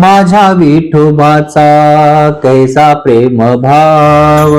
माझ्या विठोबाचा कैसा प्रेम भाव?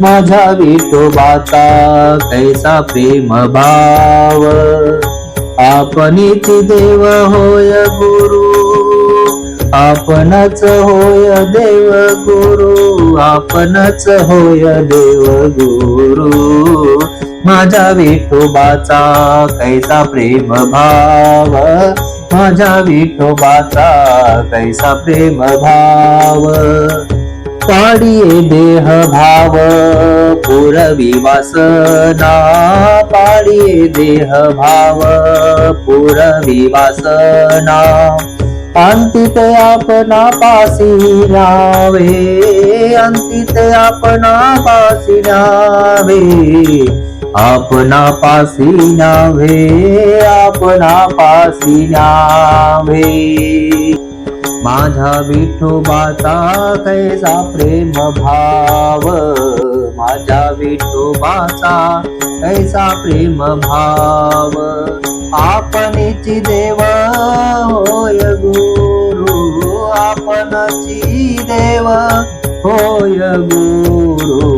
माझ्या विठोबाचा कैसा प्रेम भाव? आपणीच देव होय गुरु आपणच होय देव गुरु आपणच होय देव गुरु. माझ्या विठोबाचा कैसा प्रेम भाव? माझ्या विठोबाचा कैसा प्रेम भाव? पाडिये देह भाव पुरवी वासना. पाडिये देह भाव पुरवी वासना. अंतित आपणा पासी लावे अंतित आपणा पासी नावे आपणा पासी नावे आपणा पासी नावे माझा विठोबाचा कैसा प्रेम भाव माझ्या विठोबाचा कैसा प्रेम भाव आपणची देव होय गुरु आपणची देव होय गुरु.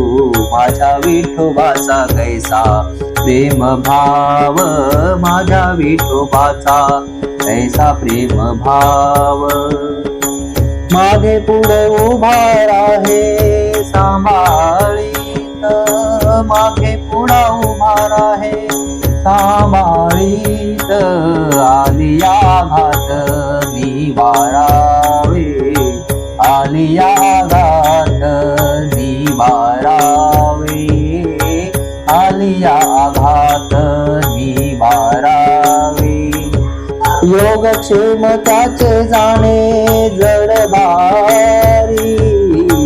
माझ्या विठोबाचा कैसा प्रेम भाव माझ्या विठोबाचा कैसा प्रेम भाव? मागे पुढे उभा आहे सांभाळीत मागे पुढा उभा आहे सांभाळीत. आलिया घात वारा हात योग योगक्षेमताचे जाणे जडभारी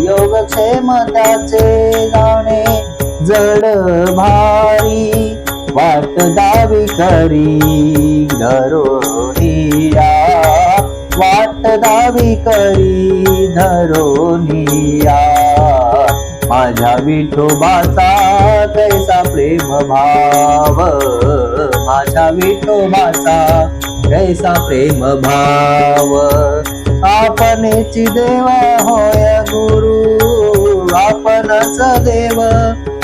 योगक्षेमताचे जाणे जडभारी वाट दावी करी धरोनिया वाट दावी करी धरो निया माझ्या विठोबाचा कैसा प्रेम भाव. माझ्या विठोबाचा कैसा प्रेम भाव. आपणची देव होय गुरु आपणच देव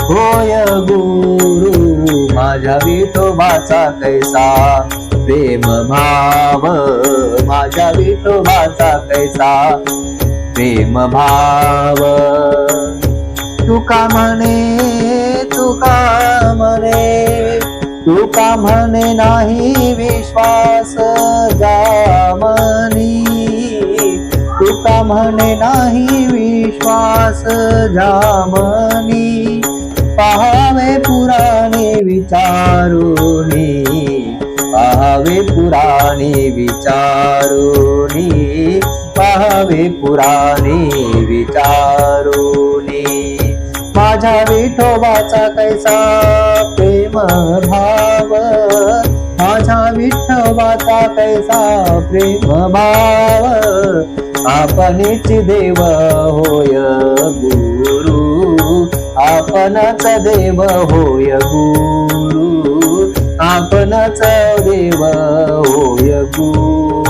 होय गुरु. माझ्या विठोबाचा कैसा प्रेम भाव. माझ्या विठोबाचा कैसा प्रेम भाव. तुका म्हणे तुका म्हणे. तुका म्हणे नाही विश्वास जामनी तुका म्हणे नाही विश्वास जामनी पहावे पुराणे विचारुनी. पहावे पुराणे विचारुनी. पहावे पुराणे माझ्या विठोबाचा कैसा प्रेम भाव? माझ्या विठोबाचा कैसा प्रेम भाव? आपणच देव होय गुरु आपणच देव होय गुरु आपणच देव होय गुरु.